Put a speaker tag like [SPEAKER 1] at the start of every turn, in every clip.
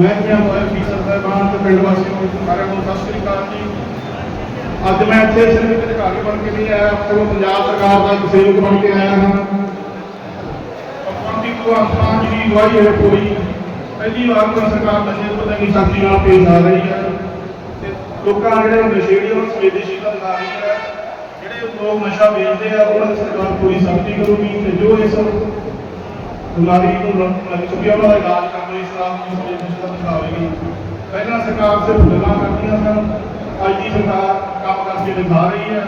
[SPEAKER 1] ਮੈਂ ਕਿਹਾ ਹੋਇਆ ਫੀਸਰ ਸਾਹਿਬਾਨ ਤੇ ਪਿੰਡ ਵਾਸੀਆਂ ਨੂੰ ਸਾਰਿਆਂ ਨੂੰ ਸਤਿ ਸ੍ਰੀ ਅਕਾਲ ਜੀ। ਅੱਜ ਮੈਂ ਇੱਥੇ ਸਿਰਫ ਇੱਕ ਅਧਿਕਾਰੀ ਬਣ ਕੇ ਨਹੀਂ ਆਇਆ ਸਗੋਂ ਪੰਜਾਬ ਸਰਕਾਰ ਦਾ ਇੱਕ ਸੇਵਕ ਬਣ ਕੇ ਆਇਆ ਹਾਂ। ਪੰਡੀ ਭਗਵੰਤ ਮਾਨ ਜੀ ਦੀ ਅਗਵਾਈ ਹੇਠ ਹੋਈ। ਪਹਿਲੀ ਵਾਰ ਤਾਂ ਸਰਕਾਰ ਨਸ਼ੇ ਪਤਾ ਨਹੀਂ ਸਾਥੀ ਨਾਲ ਪੇਸ਼ ਆ ਰਹੀ ਹੈ। ਤੇ ਲੋਕਾਂ ਜਿਹੜੇ ਨਸ਼ੇੜੀ ਉਹਨਾਂ ਸੰਵੇਦਨਸ਼ੀਲਤਾ ਦਿਖਾ ਰਹੀ ਹੈ ਜਿਹੜੇ ਲੋਕ ਨਸ਼ਾ ਵੇਚਦੇ ਆ, ਉਹਨਾਂ ਦੀ ਸਰਕਾਰ ਪੂਰੀ ਸਖਤੀ ਕਰੂਗੀ ਤੇ ਜੋ ਇਸ ਬਿਮਾਰੀ ਨੂੰ ਲੱਗ ਚੁੱਕੀ ਉਹਨਾਂ ਦਾ ਇਲਾਜ ਕਰਨ ਲਈ ਇਸਲਾਮ ਦੀ ਸੰਵੇਦਨਸ਼ੀਲਤਾ ਦਿਖਾਵੇਗੀ ਪਹਿਲਾਂ ਸਰਕਾਰ ਸਿਰਫ ਗੱਲਾਂ ਕਰਦੀਆਂ ਸਨ ਅੱਜ ਦੀ ਸਰਕਾਰ ਕੰਮ ਕਰਕੇ ਦਿਖਾ ਰਹੀ ਹੈ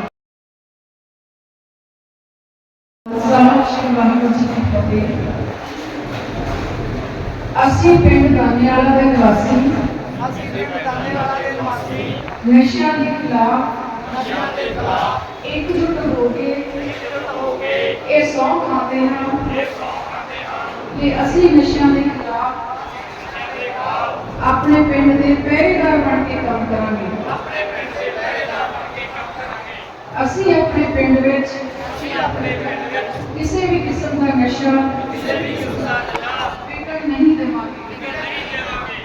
[SPEAKER 2] ਸਾਹਿਬ ਸ਼੍ਰੀ ਵਾਹਿਗੁਰੂ ਜੀ ਕੀ ਫਤਿਹ ਅਸੀਂ ਪਿੰਡ ਦਾਨੇਵਾਲਾ ਦੇ ਨਿਵਾਸੀ
[SPEAKER 3] ਅਸੀਂ ਪਿੰਡ ਦਾਨੇ ਵਾਲਾ ਦੇ ਨਿਵਾਸੀ
[SPEAKER 2] ਨਸ਼ਿਆਂ ਦੇ ਖਿਲਾਫ
[SPEAKER 3] ਨਸ਼ਿਆਂ ਦੇ ਖਿਲਾਫ
[SPEAKER 2] ਇਕਜੁੱਟ ਹੋ ਕੇ
[SPEAKER 3] ਇਕਜੁੱਟ ਹੋ ਕੇ
[SPEAKER 2] ਇਹ ਸਹੁੰ ਖਾਂਦੇ ਹਾਂ
[SPEAKER 3] ਇਹ ਸੌਂ ਖਾਂਦੇ ਹਾਂ
[SPEAKER 2] ਕਿ ਅਸੀਂ ਨਸ਼ਿਆਂ ਦੇ ਖਿਲਾਫ ਆਪਣੇ ਪਿੰਡ ਦੇ ਪਹਿਰੇਦਾਰ ਬਣ ਕੇ ਕੰਮ ਕਰਾਂਗੇ।
[SPEAKER 3] ਆਪਣੇ ਪਿੰਡ ਦੇ ਪਹਿਰੇਦਾਰ ਬਣ ਕੇ ਕੰਮ ਕਰਾਂਗੇ
[SPEAKER 2] ਅਸੀਂ ਆਪਣੇ ਪਿੰਡ ਵਿੱਚ
[SPEAKER 3] ਅਸੀਂ ਆਪਣੇ ਪਿੰਡ ਵਿੱਚ
[SPEAKER 2] ਕਿਸੇ ਵੀ ਕਿਸਮ ਦਾ ਨਸ਼ਾ
[SPEAKER 3] ਕਿਸੇ ਵੀ ਕਿਸਮ ਦਾ ਨਸ਼ਾ
[SPEAKER 2] ਵਿਕਣ ਨਹੀਂ ਦੇਵਾਂਗੇ।
[SPEAKER 3] ਵਿਕਣ ਨਹੀਂ ਦੇਵਾਂਗੇ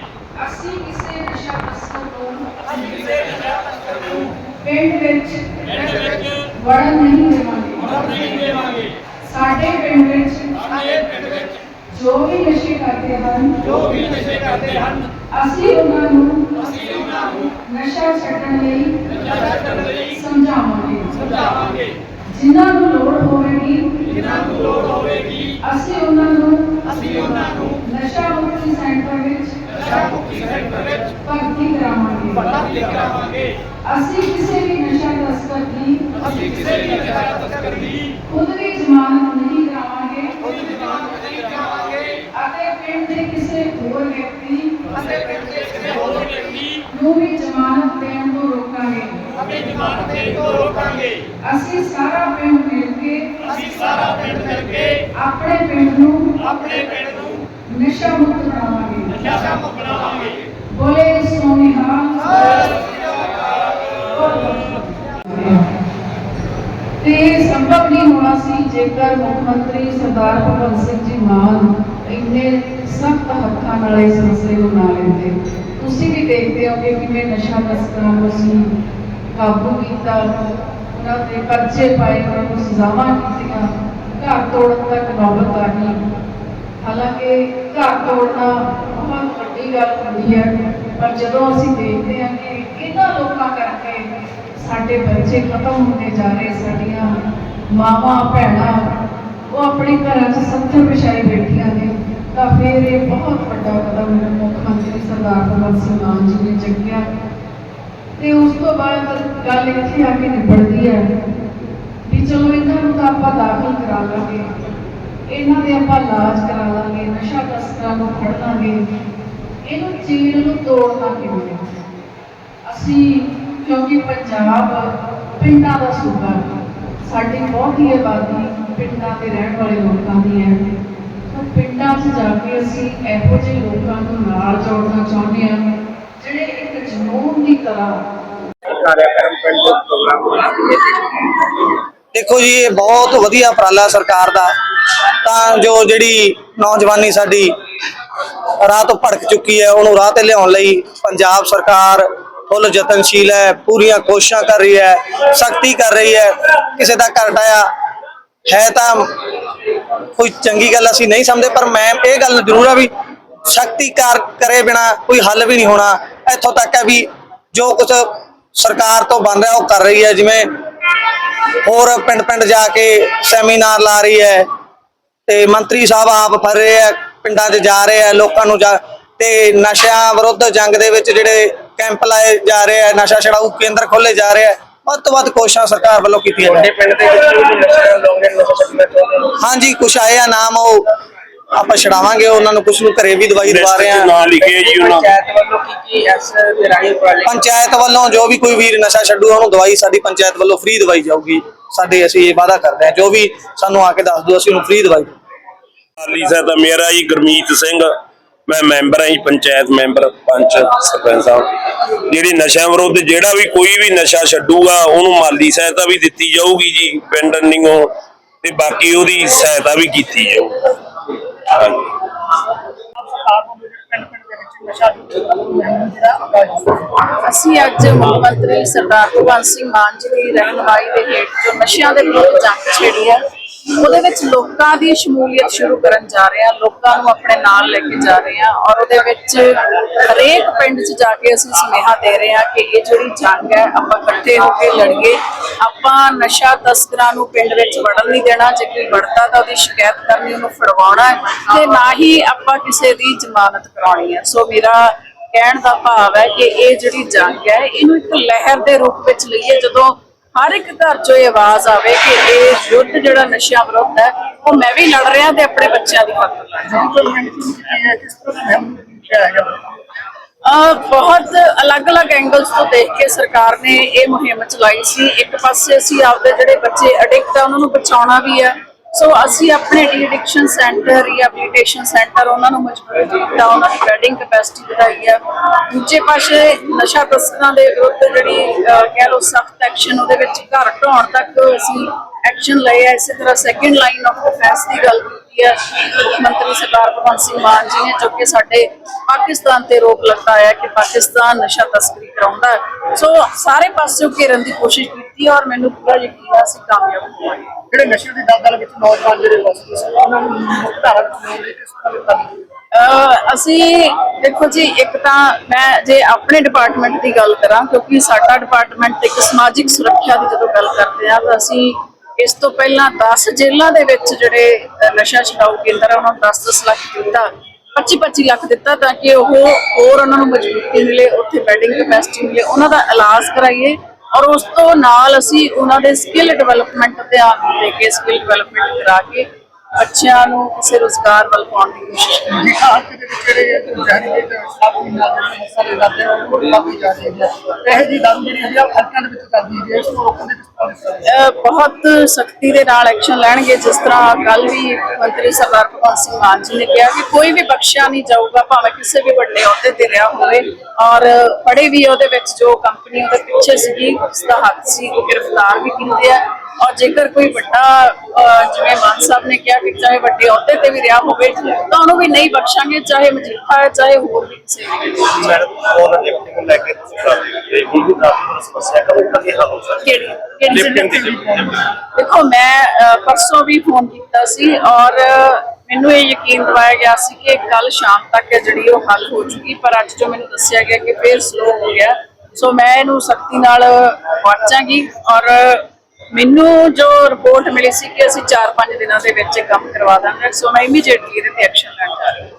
[SPEAKER 2] ਅਸੀਂ ਕਿਸੇ ਨਸ਼ਾ ਤਸਕਰ ਨੂੰ
[SPEAKER 3] ਅਸੀਂ ਕਿਸੇ ਨਸ਼ਾ ਤਸਕਰ ਨੂੰ
[SPEAKER 2] ਪਿੰਡ ਵਿੱਚ
[SPEAKER 3] ਪਿੰਡ ਵਿੱਚ
[SPEAKER 2] ਵੜਨ ਨਹੀਂ ਦੇਵਾਂਗੇ।
[SPEAKER 3] ਵੜਨ ਨਹੀਂ ਦੇਵਾਂਗੇ
[SPEAKER 2] ਸਾਡੇ ਪਿੰਡ ਵਿੱਚ
[SPEAKER 3] ਸਾਡੇ ਪਿੰਡ ਵਿੱਚ
[SPEAKER 2] ਜੋ ਵੀ ਨਸ਼ੇ ਕਰਦੇ ਹਨ
[SPEAKER 3] ਜੋ ਵੀ ਨਸ਼ੇ ਕਰਦੇ ਹਨ
[SPEAKER 2] ਅਸੀਂ ਉਹਨਾਂ ਨੂੰ
[SPEAKER 3] ਅਸੀਂ ਉਹਨਾਂ ਨੂੰ
[SPEAKER 2] ਨਸ਼ਾ ਛੱਡਣ ਲਈ
[SPEAKER 3] ਨਸ਼ਾ ਛੱਡਣ ਲਈ
[SPEAKER 2] ਸਮਝਾਵਾਂਗੇ।
[SPEAKER 3] ਸਮਝਾਵਾਂਗੇ।
[SPEAKER 2] ਜਿਨ੍ਹਾਂ ਨੂੰ ਲੋੜ ਹੋਵੇਗੀ
[SPEAKER 3] ਜਿਨ੍ਹਾਂ ਨੂੰ ਲੋੜ ਹੋਵੇਗੀ
[SPEAKER 2] ਅਸੀਂ ਉਹਨਾਂ ਨੂੰ
[SPEAKER 3] ਅਸੀਂ ਉਹਨਾਂ ਨੂੰ
[SPEAKER 2] ਨਸ਼ਾ ਮੁਕਤੀ ਸੈਂਟਰ ਵਿੱਚ
[SPEAKER 3] ਨਸ਼ਾ ਮੁਕਤੀ ਸੈਂਟਰ ਵਿੱਚ
[SPEAKER 2] ਭਰਤੀ ਕਰਾਵਾਂਗੇ।
[SPEAKER 3] ਭਰਤੀ ਕਰਾਵਾਂਗੇ।
[SPEAKER 2] ਅਸੀਂ ਕਿਸੇ ਵੀ ਨਸ਼ਾ ਤਸਕਰ ਦੀ
[SPEAKER 3] ਅਸੀਂ ਕਿਸੇ ਵੀ ਨਸ਼ਾ ਤਸਕਰ ਦੀ
[SPEAKER 2] ਖੁਦ ਦੀ ਜ਼ਮਾਨਤ ਨਹੀਂ ਕਰਾਵਾਂਗੇ
[SPEAKER 3] ਕੋਈ ਜ਼ਮਾਨਤ ਨਹੀਂ ਕਰਾਵਾਂਗੇ
[SPEAKER 2] ਅਤੇ ਪਿੰਡ ਦੇ ਕਿਸੇ ਹੋਰ ਵਿਅਕਤੀ
[SPEAKER 3] ਅਤੇ ਪਿੰਡ ਦੇ ਕਿਸੇ ਹੋਰ ਵਿਅਕਤੀ
[SPEAKER 2] ਨੂੰ ਵੀ ਜ਼ਮਾਨਤ ਦੇਣ ਤੋਂ ਰੋਕਾਂਗੇ।
[SPEAKER 3] ਅਤੇ ਜ਼ਮਾਨਤ ਦੇਣ ਤੋਂ ਰੋਕਾਂਗੇ
[SPEAKER 2] ਅਸੀਂ ਸਾਰਾ ਪਿੰਡ ਮਿਲ ਕੇ
[SPEAKER 3] ਅਸੀਂ ਸਾਰਾ ਪਿੰਡ ਮਿਲ ਕੇ
[SPEAKER 2] ਆਪਣੇ ਪਿੰਡ ਨੂੰ
[SPEAKER 3] ਆਪਣੇ ਪਿੰਡ ਨੂੰ
[SPEAKER 2] ਨਸ਼ਾ ਮੁਕਤ ਬਣਾਵਾਂਗੇ।
[SPEAKER 3] ਨਸ਼ਾ ਮੁਕਤ ਬਣਾਵਾਂਗੇ
[SPEAKER 2] ਬੋਲੇ ਸੋਨਿਹਾਲ ਤੇ ਸੰਭਵ ਨਹੀਂ ਹੋਣਾ ਸੀ ਜੇਕਰ ਮੁੱਖ ਮੰਤਰੀ ਸਰਦਾਰ ਭਗਵੰਤ ਸਿੰਘ ਜੀ ਮਾਨ ਇੰਨੇ ਸਖਤ ਹੱਥਾਂ ਨਾਲ ਇਸ ਮਸਲੇ ਨੂੰ ਨਾ ਲੈਂਦੇ। ਤੁਸੀਂ ਵੀ ਦੇਖਦੇ ਹੋ ਕਿ ਕਿਵੇਂ ਨਸ਼ਾ ਤਸਕਰਾਂ ਨੂੰ ਅਸੀਂ ਕਾਬੂ ਕੀਤਾ, ਉਹਨਾਂ ਦੇ ਪਰਚੇ ਪਾਏ, ਉਹਨਾਂ ਨੂੰ ਸਜ਼ਾਵਾਂ ਕੀਤੀਆਂ ਘਰ ਤੋੜਨ ਤੱਕ ਨੌਬਤ ਆ ਗਈ ਹਾਲਾਂਕਿ ਘਰ ਤੋੜਨਾ ਬਹੁਤ ਵੱਡੀ ਗੱਲ ਹੁੰਦੀ ਹੈ, ਪਰ ਜਦੋਂ ਅਸੀਂ ਦੇਖਦੇ ਹਾਂ ਕਿ ਇਹਨਾਂ ਲੋਕਾਂ ਕਰਕੇ ਸਾਡੇ ਬੱਚੇ ਖਤਮ ਹੁੰਦੇ ਜਾ ਰਹੇ, ਸਾਡੀਆਂ ਮਾਵਾਂ, ਭੈਣਾਂ, ਉਹ ਆਪਣੇ ਘਰਾਂ 'ਚ ਸੱਥਰ ਵਿਛਾਈ ਬੈਠੀਆਂ ਨੇ। ਤਾਂ ਫਿਰ ਇਹ ਬਹੁਤ ਵੱਡਾ ਕਦਮ ਮੁੱਖ ਮੰਤਰੀ ਸਰਦਾਰ ਭਗਵੰਤ ਸਿੰਘ ਮਾਨ ਜੀ ਨੇ ਚੱਕਿਆ। ਤੇ ਉਸ ਤੋਂ ਬਾਅਦ ਗੱਲ ਇੱਥੇ ਆ ਕੇ ਨਿਬੜਦੀ ਹੈ ਵੀ ਚਲੋ ਇਹਨਾਂ ਨੂੰ ਤਾਂ ਆਪਾਂ ਦਾਖਲ ਕਰਾ ਲਾਂਗੇ, ਇਹਨਾਂ ਦੇ ਆਪਾਂ ਇਲਾਜ ਕਰਾ ਲਾਂਗੇ, ਨਸ਼ਾ ਤਸਕਰਾਂ ਨੂੰ ਫੜ ਲਾਂਗੇ, ਇਹਨੂੰ ਚੀਨ ਨੂੰ ਤੋੜਨਾ ਕਿਵੇਂ ਅਸੀਂ ਕਿਉਂਕਿ ਪੰਜਾਬ ਪਿੰਡਾਂ ਦਾ ਸੂਬਾ ਸਾਡੀ ਬਹੁਤ ਹੀ ਆਬਾਦੀ ਪਿੰਡਾਂ ਦੇ ਰਹਿਣ ਵਾਲੇ ਲੋਕਾਂ ਦੀ ਹੈ। ਪਿੰਡਾਂ 'ਚ ਜਾ ਕੇ ਅਸੀਂ ਇਹੋ ਜਿਹੇ ਲੋਕਾਂ ਨੂੰ ਨਾਲ ਜੋੜਨਾ ਚਾਹੁੰਦੇ ਹਾਂ ਜਿਹੜੇ ਇੱਕ ਜਨੂਨ ਦੀ
[SPEAKER 4] ਦੇ
[SPEAKER 5] ਦੇਖੋ ਜੀ ਇਹ ਬਹੁਤ ਵਧੀਆ ਉਪਰਾਲਾ ਸਰਕਾਰ ਦਾ। ਤਾਂ ਜੋ ਜਿਹੜੀ ਨੌਜਵਾਨੀ ਸਾਡੀ ਰਾਹ ਤੋਂ ਭੜਕ ਚੁੱਕੀ ਹੈ ਉਹਨੂੰ ਰਾਹ ਤੇ ਲਿਆਉਣ ਲਈ ਪੰਜਾਬ ਸਰਕਾਰ ਫੁੱਲ ਯਤਨਸ਼ੀਲ ਹੈ ਪੂਰੀਆਂ ਕੋਸ਼ਿਸ਼ਾਂ ਕਰ ਰਹੀ ਹੈ ਸਖਤੀ ਕਰ ਰਹੀ ਹੈ। ਕਿਸੇ ਦਾ ਘਰ ਟਾਇਆ ਹੈ ਤਾਂ ਕੋਈ ਚੰਗੀ ਗੱਲ ਅਸੀਂ ਨਹੀਂ ਸਮਝਦੇ, ਪਰ ਮੈਂ ਇਹ ਗੱਲ ਜ਼ਰੂਰ ਆ ਵੀ ਸ਼ਕਤੀ ਕਾਰ ਕਰੇ ਬਿਨਾ ਕੋਈ ਹੱਲ ਵੀ ਨਹੀਂ ਹੋਣਾ। ਇੱਥੋਂ ਤੱਕ ਹੈ ਵੀ ਜੋ ਕੁਝ ਸਰਕਾਰ ਤੋਂ ਬਣ ਰਿਹਾ ਉਹ ਕਰ ਰਹੀ ਹੈ, ਜਿਵੇਂ ਹੋਰ ਪਿੰਡ ਪਿੰਡ ਜਾ ਕੇ ਸੈਮੀਨਾਰ ਲਾ ਰਹੀ ਹੈ ਤੇ ਮੰਤਰੀ ਸਾਹਿਬ ਆਪ ਫਰ ਰਹੇ ਆ ਪਿੰਡਾਂ 'ਚ ਜਾ ਰਹੇ ਆ ਲੋਕਾਂ ਨੂੰ ਜਾ ਤੇ ਨਸ਼ਿਆਂ ਵਿਰੁੱਧ ਜੰਗ ਦੇ ਵਿੱਚ ਜਿਹੜੇ ਕੈਂਪ ਲਾਏ ਜਾ ਰਹੇ ਆ ਨਸ਼ਾ ਛਡਾਊ ਕੇਂਦਰ ਖੋਲੇ ਜਾ ਰਹੇ ਆ ਵੱਧ ਤੋਂ ਵੱਧ ਕੋਸ਼ਿਸ਼ਾਂ ਸਰਕਾਰ ਵੱਲੋਂ ਕੀਤੀਆਂ ਜਾਂਦੀਆਂ
[SPEAKER 4] ਪਿੰਡ ਦੇ
[SPEAKER 5] ਹਾਂਜੀ ਕੁਛ ਆਏ ਆ ਨਾਮ ਉਹ ਆਪਾਂ ਛਡਾਵਾਂਗੇ ਉਹਨਾਂ ਨੂੰ ਕੁਛ ਨੂੰ ਘਰੇ ਵੀ ਦਵਾਈ ਦਵਾ ਰਹੇ ਆ।
[SPEAKER 6] ਨਾਂ ਲਿਖੇ ਜੀ ਉਹਨਾਂ
[SPEAKER 4] ਪੰਚਾਇਤ ਵੱਲੋਂ ਕੀ ਕੀ ਇਸ ਦੇ ਰਾਹੀਂ
[SPEAKER 5] ਪੰਚਾਇਤ ਵੱਲੋਂ ਜੋ ਵੀ ਕੋਈ ਵੀਰ ਨਸ਼ਾ ਛੱਡੂ ਉਹਨੂੰ ਦਵਾਈ ਸਾਡੀ ਪੰਚਾਇਤ ਵੱਲੋਂ ਫ੍ਰੀ ਦਵਾਈ ਜਾਊਗੀ। ਸਾਡੇ ਅਸੀਂ ਇਹ ਵਾਅਦਾ ਕਰਦੇ ਹਾਂ ਜੋ ਵੀ ਸਾਨੂੰ ਆ ਕੇ ਦੱਸ ਦਿਓ ਅਸੀਂ ਉਹਨੂੰ ਫ੍ਰੀ ਦਵਾਈ
[SPEAKER 6] ਅਕਾਲੀ ਸਾਹਿਬ ਦਾ ਮੇਰਾ ਜੀ ਗੁਰਮੀਤ ਸਿੰਘ। ਮੈਂ ਮੈਂਬਰ ਹਾਂ ਜੀ, ਪੰਚਾਇਤ ਮੈਂਬਰ, ਪੰਚ ਸਰਪੰਚ ਸਾਹਿਬ। ਜਿਹੜੀ ਨਸ਼ਾ ਵਿਰੁੱਧ ਜਿਹੜਾ ਵੀ ਕੋਈ ਵੀ ਨਸ਼ਾ ਛੱਡੂਗਾ, ਉਹਨੂੰ ਮਾਲੀ ਸਹਾਇਤਾ ਵੀ ਦਿੱਤੀ ਜਾਊਗੀ ਜੀ, ਪਿੰਡ ਨਿੰਗੋ ਤੇ ਬਾਕੀ ਉਹਦੀ ਸਹਾਇਤਾ ਵੀ ਕੀਤੀ ਜਾਊਗੀ
[SPEAKER 2] ਅਸੀਂ ਅੱਜ ਮੁੱਖ ਮੰਤਰੀ ਸਰਦਾਰ ਭਗਵੰਤ ਸਿੰਘ ਮਾਨ ਜੀ ਦੀ ਰਹਿਨੁਮਾਈ ਦੇ ਹੇਠ ਜੋ ਨਸ਼ਿਆਂ ਦੇ ਵਿਰੁੱਧ ਜੰਗ ਛੇੜੀ ਹੈ ਉਹਦੇ ਵਿੱਚ ਲੋਕਾਂ ਦੀ ਸ਼ਮੂਲੀਅਤ ਸ਼ੁਰੂ ਕਰਨ ਜਾ ਰਹੇ ਹਾਂ, ਲੋਕਾਂ ਨੂੰ ਆਪਣੇ ਨਾਲ ਲੈ ਕੇ ਜਾ ਰਹੇ ਹਾਂ ਔਰ ਉਹਦੇ ਵਿੱਚ ਹਰੇਕ ਪਿੰਡ 'ਚ ਜਾ ਕੇ ਅਸੀਂ ਸੁਨੇਹਾ ਦੇ ਰਹੇ ਹਾਂ ਕਿ ਇਹ ਜਿਹੜੀ ਜੰਗ ਹੈ, ਆਪਾਂ ਇਕੱਠੇ ਹੋ ਕੇ ਲੜੀਏ। ਆਪਾਂ ਨਸ਼ਾ ਤਸਕਰਾਂ ਨੂੰ ਪਿੰਡ ਵਿੱਚ ਵੜਨ ਨਹੀਂ ਦੇਣਾ, ਜੇ ਕੋਈ ਵੜਦਾ ਤਾਂ ਉਹਦੀ ਸ਼ਿਕਾਇਤ ਕਰਨੀ, ਉਹਨੂੰ ਫੜਵਾਉਣਾ ਹੈ ਤੇ ਨਾ ਹੀ ਆਪਾਂ ਕਿਸੇ ਦੀ ਜ਼ਮਾਨਤ ਕਰਾਉਣੀ ਹੈ। ਸੋ ਮੇਰਾ ਕਹਿਣ ਦਾ ਭਾਵ ਹੈ ਕਿ ਇਹ ਜਿਹੜੀ ਜੰਗ ਹੈ, ਇਹਨੂੰ ਇੱਕ ਲਹਿਰ ਦੇ ਰੂਪ ਵਿੱਚ ਲਈਏ। ਜਦੋਂ ਹਰ ਇੱਕ ਘਰ ਚੋਂ ਇਹ ਆਵਾਜ਼ ਆਵੇ ਕਿ ਇਹ ਯੁੱਧ ਜਿਹੜਾ ਨਸ਼ਿਆਂ ਵਿਰੁੱਧ ਹੈ, ਉਹ ਮੈਂ ਵੀ ਲੜ ਰਿਹਾ ਤੇ ਆਪਣੇ ਬੱਚਿਆਂ ਦੀ ਖਾਤਰ ਲੜ ਰਿਹਾ ਬਹੁਤ ਅਲੱਗ-ਅਲੱਗ ਐਂਗਲਸ ਤੋਂ ਦੇਖ ਕੇ ਸਰਕਾਰ ਨੇ ਇਹ ਮੁਹਿੰਮ ਚਲਾਈ ਸੀ। ਇੱਕ ਪਾਸੇ ਅਸੀਂ ਆਪਦੇ ਜਿਹੜੇ ਬੱਚੇ ਅਡਿਕਟ ਆ, ਉਹਨਾਂ ਨੂੰ ਬਚਾਉਣਾ ਵੀ ਹੈ। ਸੋ ਅਸੀਂ ਆਪਣੇ ਡੀ ਸੈਂਟਰ ਰੀਹੈਬਿਲਿਟੇਸ਼ਨ ਸੈਂਟਰ ਉਹਨਾਂ ਨੂੰ ਮਜ਼ਬੂਤ ਕੀਤਾ, ਉਹਨਾਂ ਦੀ ਬੈਡਿੰਗ ਕੈਪੈਸਿਟੀ ਵਧਾਈ ਹੈ। ਦੂਜੇ ਪਾਸੇ ਨਸ਼ਾ ਤਸਕਰਾਂ ਦੇ ਵਿਰੁੱਧ ਜਿਹੜੀ ਕਹਿ ਲਓ ਸਖਤ ਐਕਸ਼ਨ ਉਹਦੇ ਵਿੱਚ ਘਰ ਢਾਉਣ ਤੱਕ ਅਸੀਂ ਐਕਸ਼ਨ ਲਏ ਹੈ ਇਸੇ ਤਰ੍ਹਾਂ ਸੈਕੰਡ ਲਾਈਨ ਆਫ ਡਿਫੈਂਸ ਦੀ ਗੱਲ ਕੀਤੀ ਹੈ ਮੁੱਖ ਮੰਤਰੀ ਸਰਦਾਰ ਭਗਵੰਤ ਸਿੰਘ ਮਾਨ ਜੀ ਨੇ ਜੋ ਕਿ ਸਾਡੇ ਪਾਕਿਸਤਾਨ ਤੇ ਰੋਕ ਲਗਾਇਆ ਕਿ ਪਾਕਿਸਤਾਨ ਨਸ਼ਾ ਤਸਕਰੀ ਕਰਾਉਂਦਾ ਹੈ। ਸੋ ਸਾਰੇ ਪਾਸਿਓਂ ਘੇਰਨ ਦੀ ਕੋਸ਼ਿਸ਼ ਕੀਤੀ ਔਰ ਮੈਨੂੰ ਪੂਰਾ ਯਕੀਨ ਹੈ ਅਸੀਂ ਕਾਮਯਾਬ ਹੋਵਾਂਗੇ।
[SPEAKER 7] ਜਿਹੜੇ ਨਸ਼ੇ ਦੀ ਦਲਦਲ ਵਿੱਚ ਨੌਜਵਾਨ ਜਿਹੜੇ ਫਸਦੇ ਸੀ ਉਹਨਾਂ ਨੂੰ ਮੁੱਖ ਧਾਰਾ ਵਿੱਚ ਲਿਆਉਣ ਲਈ ਕਿਸ ਤਰ੍ਹਾਂ ਦਿੱਤਾ
[SPEAKER 2] ਅਹ ਅਸੀਂ ਦੇਖੋ ਜੀ ਇੱਕ ਤਾਂ ਮੈਂ ਜੇ ਆਪਣੇ ਡਿਪਾਰਟਮੈਂਟ ਦੀ ਗੱਲ ਕਰਾਂ ਕਿਉਂਕਿ ਸਾਡਾ ਡਿਪਾਰਟਮੈਂਟ ਇੱਕ ਸਮਾਜਿਕ ਸੁਰੱਖਿਆ ਦੀ ਜਦੋਂ ਗੱਲ ਕਰਦੇ ਆ ਤਾਂ ਅਸੀਂ ਇਸ ਤੋਂ ਪਹਿਲਾਂ 10 ਜੇਲ੍ਹਾਂ ਦੇ ਵਿੱਚ ਜਿਹੜੇ ਨਸ਼ਾ ਛਡਾਊ ਕੇਂਦਰ ਆ, ਉਹਨਾਂ ਨੂੰ 10-10 ਲੱਖ ਦਿੱਤਾ 25-25 ਲੱਖ ਦਿੱਤਾ ਤਾਂ ਕਿ ਉਹ ਹੋਰ ਉਹਨਾਂ ਨੂੰ ਮਜ਼ਬੂਤੀ ਮਿਲੇ, ਉੱਥੇ ਬੈਡਿੰਗ ਕੈਪੈਸਿਟੀ ਮਿਲੇ, ਉਹਨਾਂ ਦਾ ਇਲਾਜ ਕਰਾਈਏ ਔਰ ਉਸ ਤੋਂ ਨਾਲ ਅਸੀਂ ਉਹਨਾਂ ਦੇ ਸਕਿੱਲ ਡਿਵੈਲਪਮੈਂਟ ਤੇ ਆ ਦੇ ਕੇ ਸਕਿੱਲ ਡਿਵੈਲਪਮੈਂਟ ਕਰਾ ਕੇ ਬੱਚਿਆਂ ਨੂੰ ਕਿਸੇ ਰੋਜ਼ਗਾਰ ਵੱਲ ਪਾਉਣ ਦੀ ਕੋਸ਼ਿਸ਼
[SPEAKER 7] ਜੀ ਖਾਸ ਦੇ ਵਿੱਚ ਜਿਹੜੇ ਜਹਰੀ ਦੇ ਸਾਥੀ ਨਾਲ ਜਿਹੜੇ ਮਸਲੇ ਕਰਦੇ ਆ ਉਹ ਕਾਫੀ ਜ਼ਿਆਦਾ ਹੈ ਇਹ ਜੀ ਦਮ ਜਿਹੜੀ ਹੈ ਹਲਕਾਂ ਦੇ ਵਿੱਚ ਚੱਲਦੀ ਹੈ ਇਸ ਨੂੰ ਰੋਕਣ ਦੇ ਦੀ?
[SPEAKER 2] ਅਹ ਬਹੁਤ ਸਖਤੀ ਦੇ ਨਾਲ ਐਕਸ਼ਨ ਲੈਣਗੇ। ਜਿਸ ਤਰ੍ਹਾਂ ਕੱਲ ਵੀ ਮੰਤਰੀ ਸਰਦਾਰ ਭਗਵੰਤ ਸਿੰਘ ਮਾਨ ਜੀ ਨੇ ਕਿਹਾ ਕਿ ਕੋਈ ਵੀ ਬਖਸ਼ਿਆ ਨਹੀਂ ਜਾਊਗਾ ਭਾਵੇਂ ਕਿਸੇ ਵੀ ਵੱਡੇ ਅਹੁਦੇ ਤੇ ਰਿਹਾ ਹੋਵੇ। ਔਰ ਫੜੇ ਵੀ ਉਹਦੇ ਵਿੱਚ ਜੋ ਕੰਪਨੀ ਉਹਦੇ ਪਿੱਛੇ ਸੀਗੀ ਉਸ ਦਾ ਹੱਥ ਸੀ ਉਹ ਗ੍ਰਿਫਤਾਰ ਵੀ ਕੀਤੇ ਆ। ਔਰ ਜੇਕਰ ਕੋਈ ਵੱਡਾ ਜਿਵੇਂ ਮਾਨ ਸਾਹਿਬ ਨੇ ਕਿਹਾ ਕਿ ਚਾਹੇ ਵੱਡੇ ਅਹੁਦੇ ਤੇ ਵੀ ਰਿਹਾ ਹੋਵੇ ਤਾਂ ਉਹਨੂੰ ਵੀ ਨਹੀਂ ਬਖਸ਼ਾਂਗੇ ਚਾਹੇ ਮਜੀਠਾ ਚਾਹੇ ਹੋਰ ਵੀ ਕਿਸੇ ਵੀ
[SPEAKER 8] ਮੈਡਮ ਉਹਨਾਂ ਦੇ ਆਪਣੇ ਨੂੰ ਲੈ ਕੇ ਤੁਸੀਂ ਕਰਦੇ ਹੋ ਇਹ ਹੁਣ ਵੀ ਕਾਫੀ ਸਮੱਸਿਆ ਕਦੋਂ ਤੱਕ ਇਹ ਹੱਲ ਹੋ ਸਕਦਾ
[SPEAKER 2] ਕਿਹੜੀ ਕਿਹੜੀ
[SPEAKER 8] ਲਿਫਟਿੰਗ ਦੀ ਲਿਫਟਿੰਗ
[SPEAKER 2] ਦੇਖੋ ਮੈਂ ਪਰਸੋਂ ਵੀ ਫੋਨ ਕੀਤਾ ਸੀ ਔਰ ਮੈਨੂੰ ਇਹ ਯਕੀਨ ਦਿਵਾਇਆ ਗਿਆ ਸੀ ਕਿ ਕੱਲ ਸ਼ਾਮ ਤੱਕ ਜਿਹੜੀ ਉਹ ਹੱਲ ਹੋ ਚੁੱਕੀ ਪਰ ਅੱਜ ਜੋ ਮੈਨੂੰ ਦੱਸਿਆ ਗਿਆ ਕਿ ਫੇਰ ਸਲੋ ਹੋ ਗਿਆ। ਸੋ ਮੈਂ ਇਹਨੂੰ ਸਖਤੀ ਨਾਲ ਵਾਚਾਂਗੀ ਔਰ ਮੈਨੂੰ ਜੋ ਰਿਪੋਰਟ ਮਿਲੀ ਸੀ ਕਿ ਅਸੀਂ 4-5 ਦਿਨਾਂ ਦੇ ਵਿੱਚ ਕੰਮ ਕਰਵਾ ਦਾਂਗੇ ਸੋ ਮੈਂ ਇਮੀਡੀਏਟਲੀ ਇਹਦੇ ਤੇ ਐਕਸ਼ਨ ਲੈਣ ਜਾ ਰਹੀ ਹਾਂ।